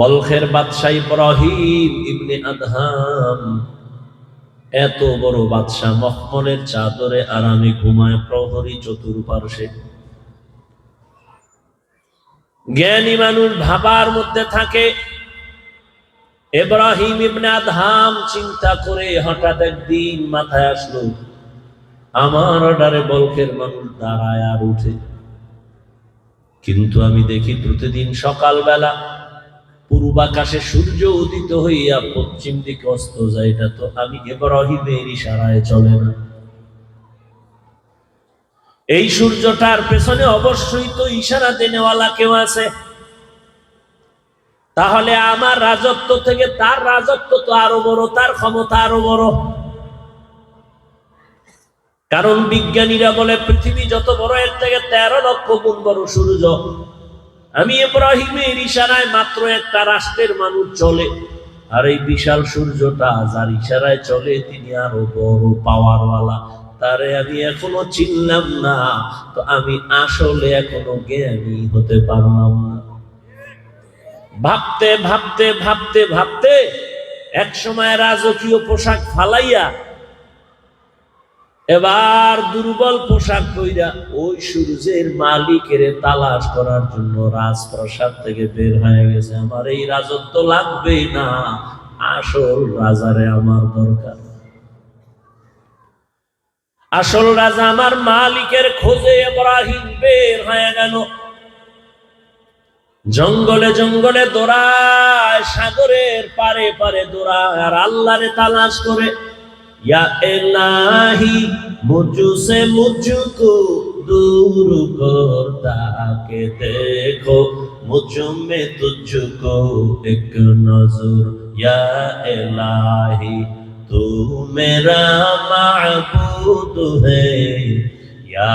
বলখের বাদশাহ ইব্রাহিম ইবনে আদহাম এত বড় বাদশাহ মখমলের চাদরে আরামে ঘুমায় প্রহরী চতুর্পার্শ্বে। জ্ঞানী মানুষ ভাবার মধ্যে থাকে। এব্রাহিম ইবনে আদহাম চিন্তা করে হঠাৎ একদিন মাথায় আসলো, আমার অর্ডারে বলকের মানুষ দাঁড়ায় আর উঠে। কিন্তু আমি দেখি প্রতিদিন সকালবেলা পূর্বাকাশে সূর্য উদিত হইয়া পশ্চিম দিকে অস্ত যায়, এটা তো আমি এব্রাহিমের ইশারায় চলে না। এই সূর্যটার পেছনে অবশ্যই তো ইশারা দেনেওয়ালা কেউ আছে। তাহলে আমার রাজত্ব থেকে তার রাজত্ব তো আরও বড়, তার ক্ষমতা আরও বড়। কারণ বিজ্ঞানীরা বলে, পৃথিবী যত বড়, এর থেকে তেরো লক্ষ গুণ বড় সূর্য। আমি ইব্রাহিমের ইশারায় মাত্র একটা রাষ্ট্রের মানুষ চলে। আর এই বিশাল সূর্যটা যার ইশারায় চলে, তিনি আরও বড় পাওয়ারওয়ালা তারে আমি এখনও চিনলাম না, তো আমি আসলে এখনও জ্ঞানী হতে পারলাম না। ভাবতে ভাবতে ভাবতে ভাবতে এক সময় রাজকীয় পোশাক ফালাইয়া এবার দুর্বল পোশাক কইরা ওই সূর্যের মালিকের তালাশ করার জন্য রাজপ্রাসাদ থেকে বের হয়ে গেছে। আমার এই রাজত্ব লাগবে না। আসল রাজারে আমার দরকার। আসল রাজা আমার মালিকের খোঁজে এব্রাহিম বের হয়ে গেল। জঙ্গলে জঙ্গলে দৌড়ায়, সাগরের পারে পারে দৌড়ায়, আর আল্লাহরে তালাশ করে یا الہی مجھو سے مجھ کو دور کر تاکہ دیکھو مجھ میں تجھ کو ایک نظر یا الہی تو میرا معبود ہے یا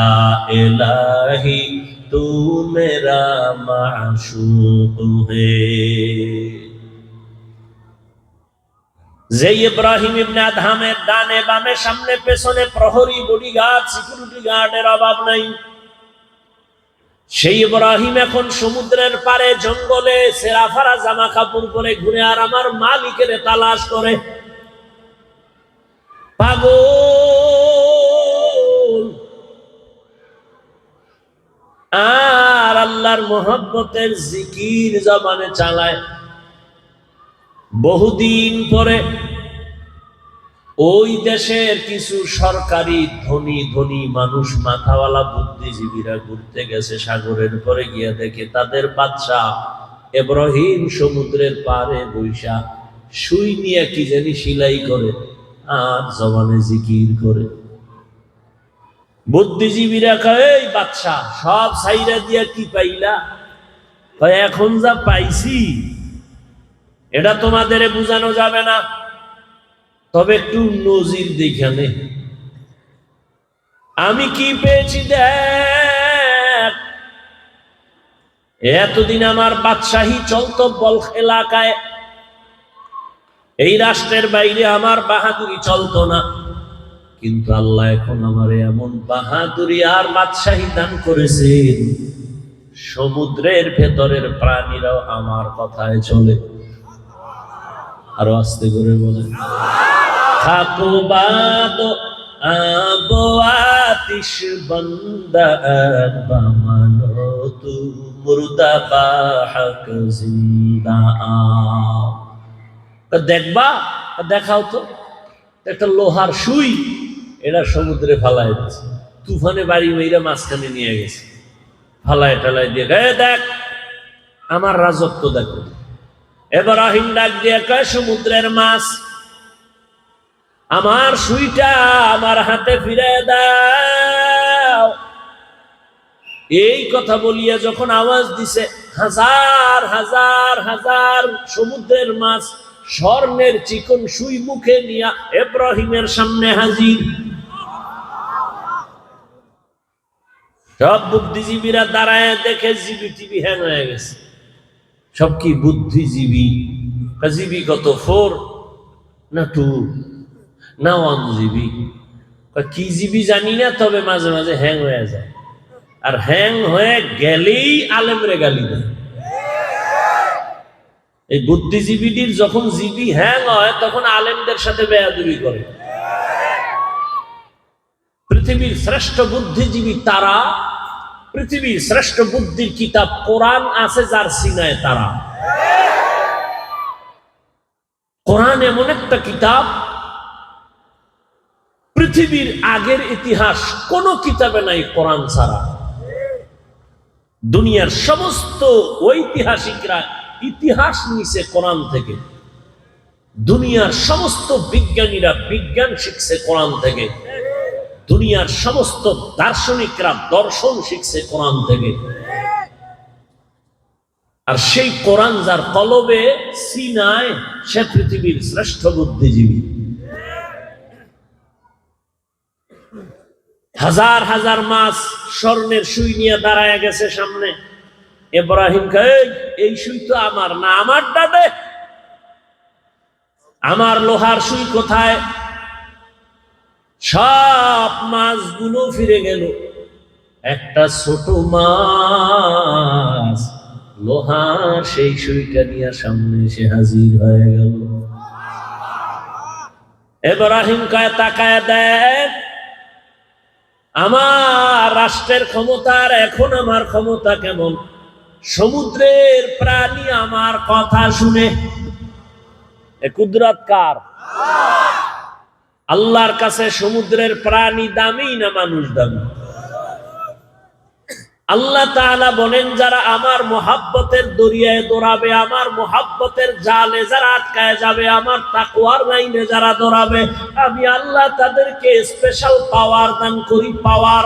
الہی تو میرا معشوق ہے যে ইব্রাহিম ইবনে আদহামের ডানে বামে, সামনে পেছনে প্রহরী বডিগার্ড, সিকিউরিটি গার্ডের অভাব নাই। সেই ইব্রাহিম এখন সমুদ্রের পারে জঙ্গলে সেরাফারা জামা কাপড় পরে ঘুরে আর আমার মালিকের তালাশ করে। পাগল! আর আল্লাহর মোহব্বতের জিকির জবানে চালায়। বহুদিন পরে ওই দেশের কিছু সরকারি ধনী ধনী মানুষ, মাথাওয়ালা বুদ্ধিজীবীরা ঘুরতে গেছে সাগরের পরে গিয়ে দেখে তাদের বাচ্চা এব্রাহিম সমুদ্রের পারে বৈশা সুই নিয়ে কি জানি সিলাই করে, আর জবানে জিকির করে। বুদ্ধিজীবীরা কয়, এই বাচ্চা সব সাইরা দিয়া কি পাইলা? এখন যা পাইছি এটা তোমাদের বোঝানো যাবে না। তবে একটু নজির দেখানে আমি কি পেয়েছি দেখ? এতদিন আমার বাদশাহী চলতো বলখ এলাকায় এই রাষ্ট্রের বাইরে আমার বাহাদুরি চলতো না। কিন্তু আল্লাহ এখন আমার এমন বাহাদুরি আর বাদশাহী দান করেছেন। সমুদ্রের ভেতরের প্রাণীরাও আমার কথায় চলে। আরও আস্তে করে বলে থাকো বাদ, আবো আতিশ বন্দার বামানো তু মুর্দা বাহক জিন্দা দেখবা দেখাও তো। একটা লোহার সুই, এটা সমুদ্রে ফালায় দিচ্ছে তুফানে বাড়ি মেয়েরা মাঝখানে নিয়ে গেছে। ফালায় টালায় দিয়ে দেখ, আমার রাজত্ব দেখো। এব্রাহিম ডাক দিয়ে কয়, সমুদ্রের মাছ, আমার সুইটা আমার হাতে ফিরে দাও। এই কথা বলিয়া যখন আওয়াজ দিছে, হাজার হাজার হাজার সমুদ্রের মাছ স্বর্ণের চিকন সুই মুখে নিয়া এব্রাহিমের সামনে হাজির। সব বুদ্ধিজীবীরা দাঁড়ায় দেখে জিবি টিভি হ্যাং হয়ে গেছে। সব কি বুদ্ধিজীবী জীবী কত ফোর, না টু, না ওয়ান জিবি। কি জিবি জানি না, তবে মাঝে মাঝে হ্যাং হয়ে যায়। আর হ্যাং হয়ে গেলেই আলেমরে গালি দেয়। এই বুদ্ধিজীবীটির যখন জিবি হ্যাং হয়, তখন আলেমদের সাথে বেয়াদুবি করে। পৃথিবীর শ্রেষ্ঠ বুদ্ধিজীবী তারা পৃথিবীর শ্রেষ্ঠ বুদ্ধির কিতাব কোরআন আছে যার সিনায় তারা। কোরআন এমন একটা কিতাব, পৃথিবীর আগের ইতিহাস কোন কিতাবে নাই কোরআন ছাড়া। দুনিয়ার সমস্ত ঐতিহাসিকরা ইতিহাস নিছে কোরআন থেকে। দুনিয়ার সমস্ত বিজ্ঞানীরা বিজ্ঞান শিখছে কোরআন থেকে। দুনিয়ার সমস্ত দার্শনিকরা দর্শন শিখছে কোরআন থেকে। আর সেই কোরআন যার কলবে সিনায় সে পৃথিবীর শ্রেষ্ঠ বুদ্ধিজীবী। হাজার হাজার মাস স্বর্ণের সুই নিয়ে দাঁড়ায় গেছে সামনে। এব্রাহিম "এই, এই সুই তো আমার না আমার দাদে? আমার লোহার সুই কোথায়? সব মাছগুলো ফিরে গেল। একটা ছোট মাছ লোহার সেই সুইটা নিয়ে সামনে এসে হাজির হয়ে গেল। এব্রাহিম কয় তাকায় দেখ, আমার রাষ্ট্রের ক্ষমতার এখন আমার ক্ষমতা কেমন? সমুদ্রের প্রাণী আমার কথা শুনে। কুদরত কার? আল্লাহর কাছে সমুদ্রের প্রাণী দামি না মানুষ দামি। আল্লাহ তাআলা বলেন, যারা আমার মোহাব্বতের দরিয়ায় দৌড়াবে, আমার মোহাব্বতের জালে যারা আটকায় যাবে, আমার তাকুয়ার লাইনে যারা দৌড়াবে, আমি আল্লাহ তাদেরকে স্পেশাল পাওয়ার দান করি পাওয়ার